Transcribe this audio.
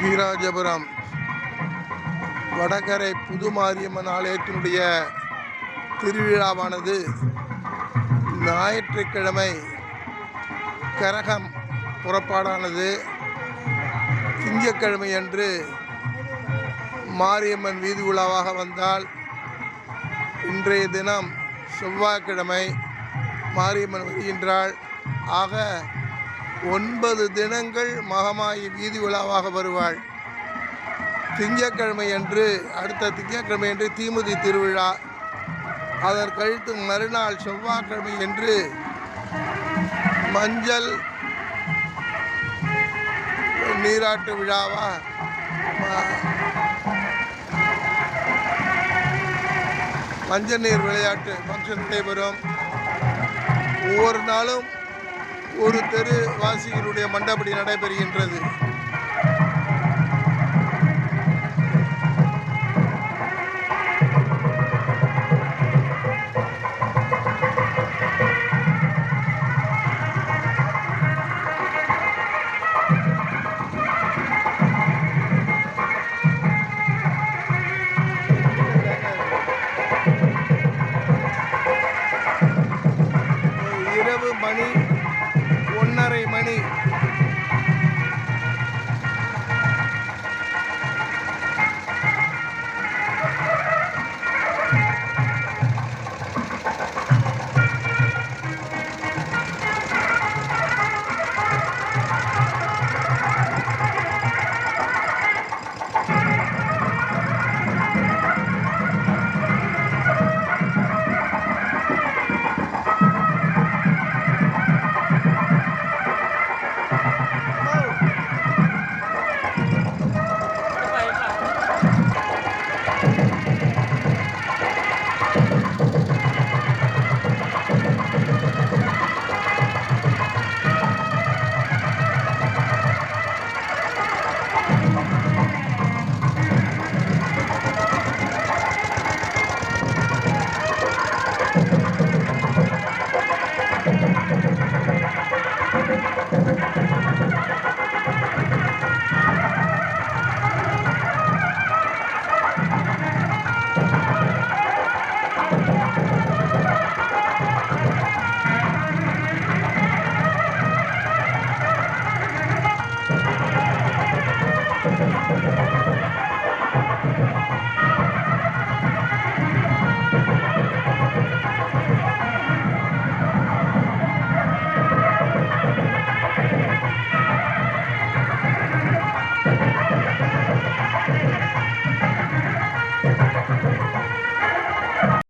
கீராஜபுரம். வடகரை புது மாரியம்மன் ஆலயத்தினுடைய திருவிழாவானது ஞாயிற்றுக்கிழமை கரகம் புறப்பாடானது. திங்கக்கிழமை அன்று மாரியம்மன் வீதி உலாவாக வந்தால் இன்றைய தினம் செவ்வாய்க்கிழமை மாரியம்மன் வருகின்றாள். ஆக ஒன்பது தினங்கள் மகமாயி வீதி உலாவாக வருவாள். திங்கக்கிழமை அன்று அடுத்த திங்கக்கிழமை அன்று தீமுதி திருவிழா. அதற்கழித்து மறுநாள் செவ்வாய்க்கிழமை என்று மஞ்சள் நீராட்டு விழாவா மஞ்சள் நீர் விளையாட்டு ஃபங்க்ஷன் நடைபெறும். ஒவ்வொரு நாளும் ஒரு தெரு வாசிகளுடைய மண்டபடி நடைபெறுகின்றது. இரவு மணி